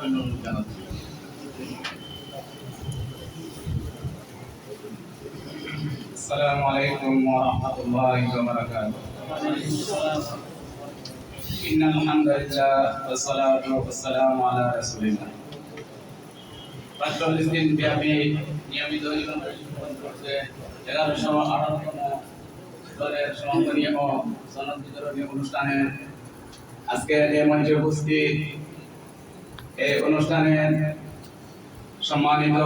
অভিনন্দন জানাচ্ছি السلام عليكم ورحمة الله وبركاته إن الحمد لله والصلاة والسلام على رسول الله পাঁচচল্লিশ দিন ব্যাপী নিয়মিত জীবন যাপন করতে এগারোশো আঠারোতম দলের সমাপনীয় ও সনদ বিতরণী অনুষ্ঠানে আজকে এই মঞ্চে উপস্থিত এই অনুষ্ঠানের সম্মানিত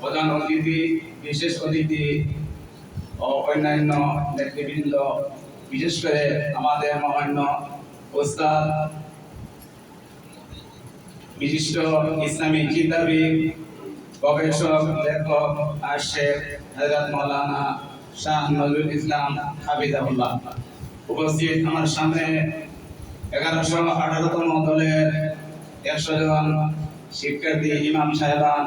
প্রধান অতিথি, বিশেষ অতিথি ও অন্যান্য নেতৃবৃন্দ, বিশেষ করে আমাদের মহান্য ওস্তাদ, বিশিষ্ট ইসলামী চিন্তাবিদ গবেষক, লেখক, আর শেখ হজরত মৌলানা শাহ নজরুল ইসলাম হাবিদাবুল্লাহ উপস্থিত আমার সামনে এগারোশো আঠারোতম দলের একশো জন শিক্ষার্থী ইমাম সাহেবান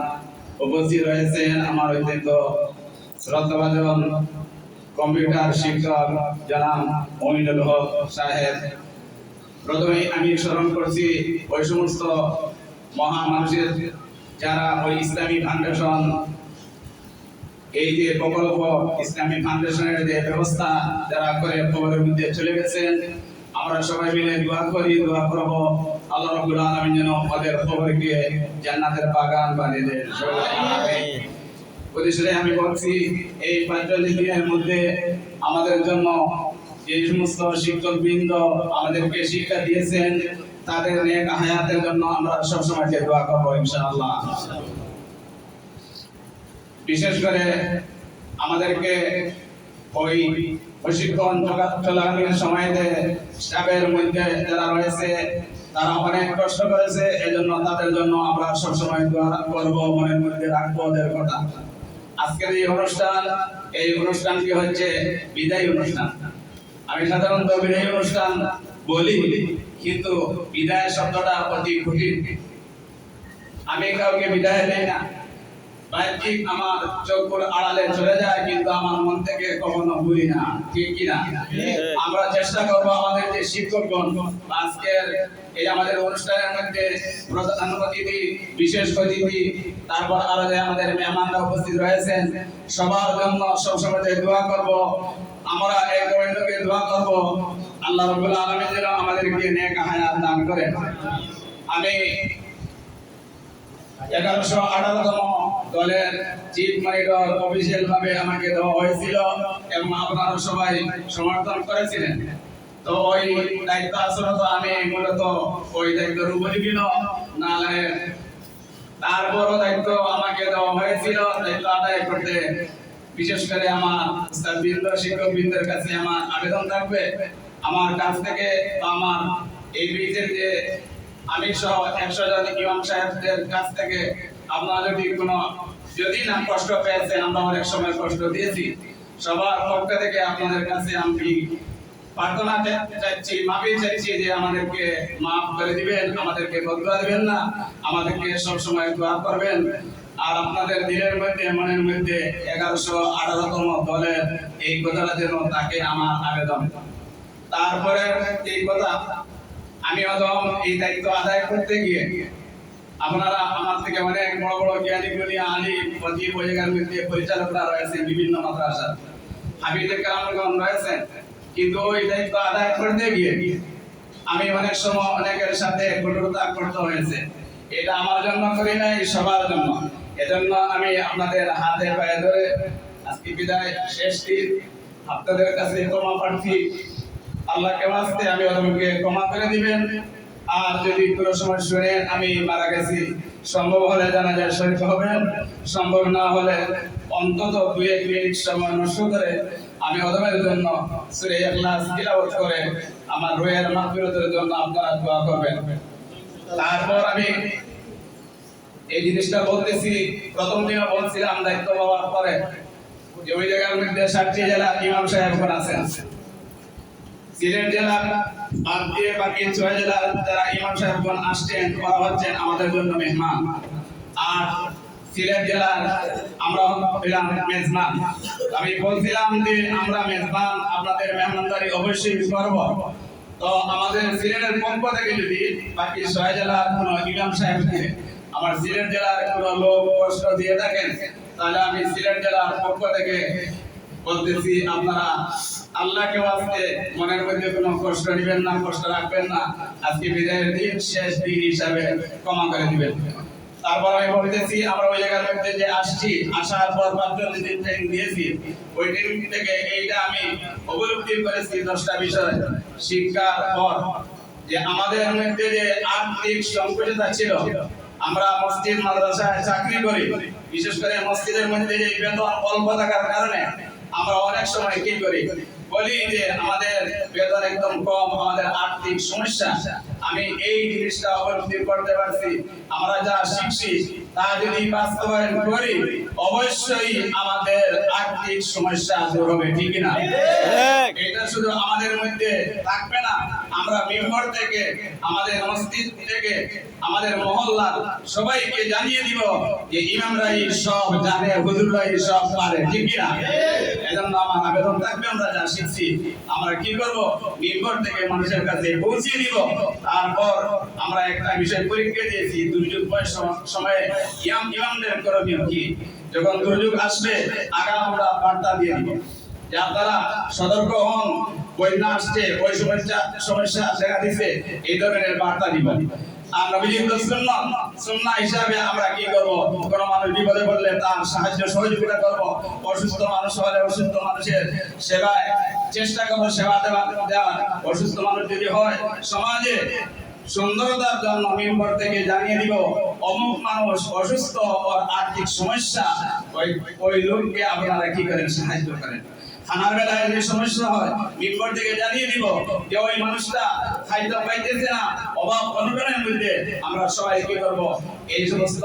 উপস্থিত রয়েছেন আমার অত্যন্ত শ্রদ্ধাভাজন কম্পিউটার শিক্ষক জনাব মমিনুল হক সাহেব। প্রথমেই আমি স্মরণ করছি ওই সমস্ত মহান মানুষের যারা ওই ইসলামী ফাউন্ডেশন, এই যে প্রকল্প, ইসলামী ফাউন্ডেশনের যে ব্যবস্থা যারা করে খবরের মধ্যে চলে গেছেন। আমরা সবাই মিলে দোয়া করি দোয়া করব। আল্লাহ রাব্বুল আলামিন যেন ওদের খবরকে জান্নাতের বাগান বানিয়ে দেন। পরিশেষে আমি বলছি এই পঁয়তাল্লিশ দিনের মধ্যে আমাদের জন্য যে সমস্ত শিক্ষক বৃন্দ আমাদেরকে শিক্ষা দিয়েছেন তাদের নেক হায়াতের জন্য আমরা সবসময় দোয়া করব ইনশাআল্লাহ। বিশেষ করে আমাদেরকে ওই প্রশিক্ষণ চলাকালীন সময়তে স্টাফের মধ্যে যারা রয়েছে, তারা অনেক কষ্ট করেছে। তাদের জন্য আমরা সবসময় দোয়া করব, মনের মধ্যে রাখব ওদের কথা। আজকের এই অনুষ্ঠান, এই অনুষ্ঠানটি হচ্ছে বিদায় অনুষ্ঠান। আমি সাধারণত বিদায় অনুষ্ঠান বলি, কিন্তু বিদায় শব্দটা অতি কঠিন। আমি কাউকে বিদায় দেই না। বাহ্যিক আমার চোখের আড়ালে চলে যায় কিন্তু আমার মন থেকে কখনো ভুলি না। ঠিক কি না আমরা চেষ্টা করব আমাদের যে শিক্ষকগণ আজকের এই আমাদের অনুষ্ঠানের মধ্যে প্রধান অতিথি বিশেষ অতিথি তারপর আরও যে আমাদের মেহমানরা উপস্থিত রয়েছেন সবার জন্য সবসময় যে দোয়া করব আমরা এক দোয়া করব আল্লাহ আলামিন যেন আমাদেরকে নেক হায়াত দান করেন। আমি আঠারোতম দলের চিফ মনিটর অফিসিয়াল ভাবে আমাকে দেওয়া হয়েছিল এবং আপনারা সবাই সমর্থন করেছিলেন। তো ওই দায়িত্ব আমি মূলত ওই নাহলে তারপরও দায়িত্ব আমাকে দেওয়া হয়েছিল। দায়িত্ব আদায় করতে বিশেষ করে আমার বৃন্দ শিক্ষক বৃন্দের কাছে আমার আবেদন থাকবে। আমার কাছ থেকে আমার এই ব্রিজের যে আমি সহ একশো জন ইমাম সাহেবদের কাছ থেকে আপনারা যদি কোনো, যদি না কষ্ট পেয়েছেন, আমরা অনেক সময় কষ্ট দিয়েছি। সবার পক্ষ থেকে আপনাদের কাছে আমি প্রার্থনা চাইছি মাফি চাইছি যে আমাদেরকে মাফ করে দিবেন, আমাদেরকে বদলা দিবেন না, আমাদেরকে সব সময় দোয়া করবেন। আর আপনাদের দিলের মধ্যে, মনের মধ্যে এগারোশো আঠারোতম দলের এই কথাটা যেন তাকে আমার আবেদন। তারপরে এই কথা আমি অদম এই দায়িত্ব আদায় করতে গিয়ে আপনারা আমার থেকে অনেক বড় বড় জ্ঞানী গুণী আলী প্রতি জায়গার পরিচালকরা রয়েছে বিভিন্ন মাদ্রাসা হাবিদের কালামগণ রয়েছেন, কিন্তু ওই দায়িত্ব আদায় করতে গিয়ে আমি অনেক সময় অনেকের সাথে কঠোরতা করতে হয়েছে। এটা আমার জন্য করি নাই, সবার জন্য। এজন্য আমি আপনাদের হাতে পায়ে ধরে আজকে বিদায়, শেষ দিন। আপনাদের কাছে ক্ষমা প্রার্থী। আল্লাহকে বাঁচতে আমি ওদেরকে ক্ষমা করে দিবেন। আর যদি কোনো সময় শুনে আমি মারা গেছি, সম্ভব হলে জানা যায় শরীফ হবেন সম্ভব না হলে অন্তত দুই এক মিনিট সময় নষ্ট করে আমি ওদের জন্য সুরে ইখলাস তিলাওয়াত করে আমার রোয়ের মাগফিরাতের জন্য আপনারা দোয়া করবেন। তারপর আমি এই জিনিসটা বলতেছি, প্রথম দিনে বলছিলাম, দায়িত্ব পাওয়ার পরে ওই জায়গার মধ্যে ষাটটি জেলা ইমাম সাহেবগণ আছেন। সিলেট জেলার বাদ দিয়ে বাকি ছয় জেলার যারা ইমাম সাহেবগণ আসছেন ওরা হচ্ছেন আমাদের জন্য মেহমান। আর সিলেট জেলার আমরা হলাম মেজবান। আমি বলছিলাম যে আমরা মেজবান, আপনাদের মেহমানদারি অবশ্যই করব। তো আমাদের সিলেটের পক্ষ থেকে যদি বাকি ছয় জেলার কোনো ইমাম সাহেবকে আমার সিলেট জেলার কোনো লোক কষ্ট দিয়ে থাকেন, তাহলে আমি সিলেট জেলার পক্ষ থেকে বলতেছি, আপনারা আল্লাহকে আজকে মনের মধ্যে কোনো কষ্ট নেবেন না, কষ্ট রাখবেন না। আজকে বিদায়ের দিন, শেষ দিন হিসাবে ক্ষমা করে দিবেন। তারপর আমি বলতেছি, আমরা ওই জায়গার মধ্যে যে আসছি, আসার পর মাত্র যেদিন ট্রেনিং দিয়েছি, ওই ট্রেনিং থেকে এইটা আমি উপলব্ধি করেছি দশটা বিষয়। শিক্ষার পর যে আমাদের মধ্যে যে আর্থিক সংকটতা ছিল, আমরা মসজিদ, মাদ্রাসায় চাকরি করি। বিশেষ করে মসজিদের মধ্যে যে বেতন অল্প থাকার কারণে আমরা অনেক সময় কি করি? বলি যে আমাদের বেতন একদম কম, আমাদের আর্থিক সমস্যা। আমি এই জিনিসটা উপলব্ধি করতে পারছি। আমরা যা শিখছি তা যদি বাস্তবায়ন করি অবশ্যই আমাদের আর্থিক সমস্যা দূর হবে ঠিক না এটা শুধু আমাদের মধ্যে থাকবে না আমরা মেম্বার থেকে আমাদের মসজিদ থেকে আমাদের মহল্লার সবাইকে জানিয়ে দিব যে ইমামরাই সব জানে হুজুররাই সব পারে ঠিক না এজন্য আমার আবেদন থাকবে আমরা যা শিখছি আমরা কি করব? মেম্বার থেকে মানুষের কাছে পৌঁছে দিব। তারপর আমরা একটা বিষয় পরীক্ষা দিয়েছি দুর্যোগ সময়ে ইমাম ইমামদের করণীয় কি? যখন দুর্যোগ আসবে আগে আমরা বার্তা দিয়ে দিব। যে আপনারা সতর্ক হন বন্যা আসছে ওই সমস্যা সমস্যা দেখা এই ধরনের বার্তা সুন্নাহ হিসাবে আমরা কি করব? কোন মানুষ বিপদে পড়লে তার সাহায্য সহযোগিতা করব। অসুস্থ মানুষ হলে অসুস্থ মানুষের সেবায় চেষ্টা করব, সেবা দেওয়া, দেওয়ার। অসুস্থ মানুষ যদি হয়, সমাজে সুন্দরতার জন্য মেম্বার থেকে জানিয়ে দিব অমুক মানুষ অসুস্থ আর্থিক সমস্যা, ওই ওই লোককে আপনারা কি করেন? সাহায্য করেন। খানার বেলায় যে সমস্যা হয়, মেম্বার থেকে জানিয়ে দিব যে ওই মানুষটা খাদ্য পাইতেছে না। অভাব অনটনের মধ্যে আমরা সবাই কি করব? এই সমস্ত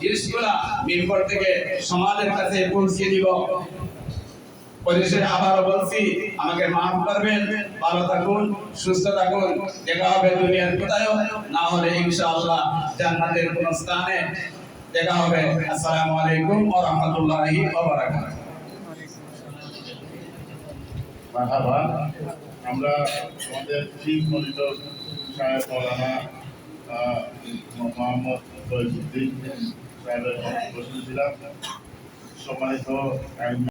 জিনিসগুলা মেম্বার থেকে সমাজের কাছে পৌঁছে দিব। পরিশেষে আবারও বলছি, আমাকে মাফ করবেন, ভালো থাকুন, সুস্থ থাকুন, দেখা হবে দুনিয়ার কোথায়ও, না হলে ইনশাআল্লাহ জান্নাতের কোন স্থানে দেখা হবে। আসসালামু আলাইকুম ওয়া রাহমাতুল্লাহি ওয়া বারাকাতুহু। আমরা আমাদের চিফ মনিটর সাহেব মৌলানা মোহাম্মদ ফয়জুদ্দিন সাহেবের শুনছিলাম। সম্মানিত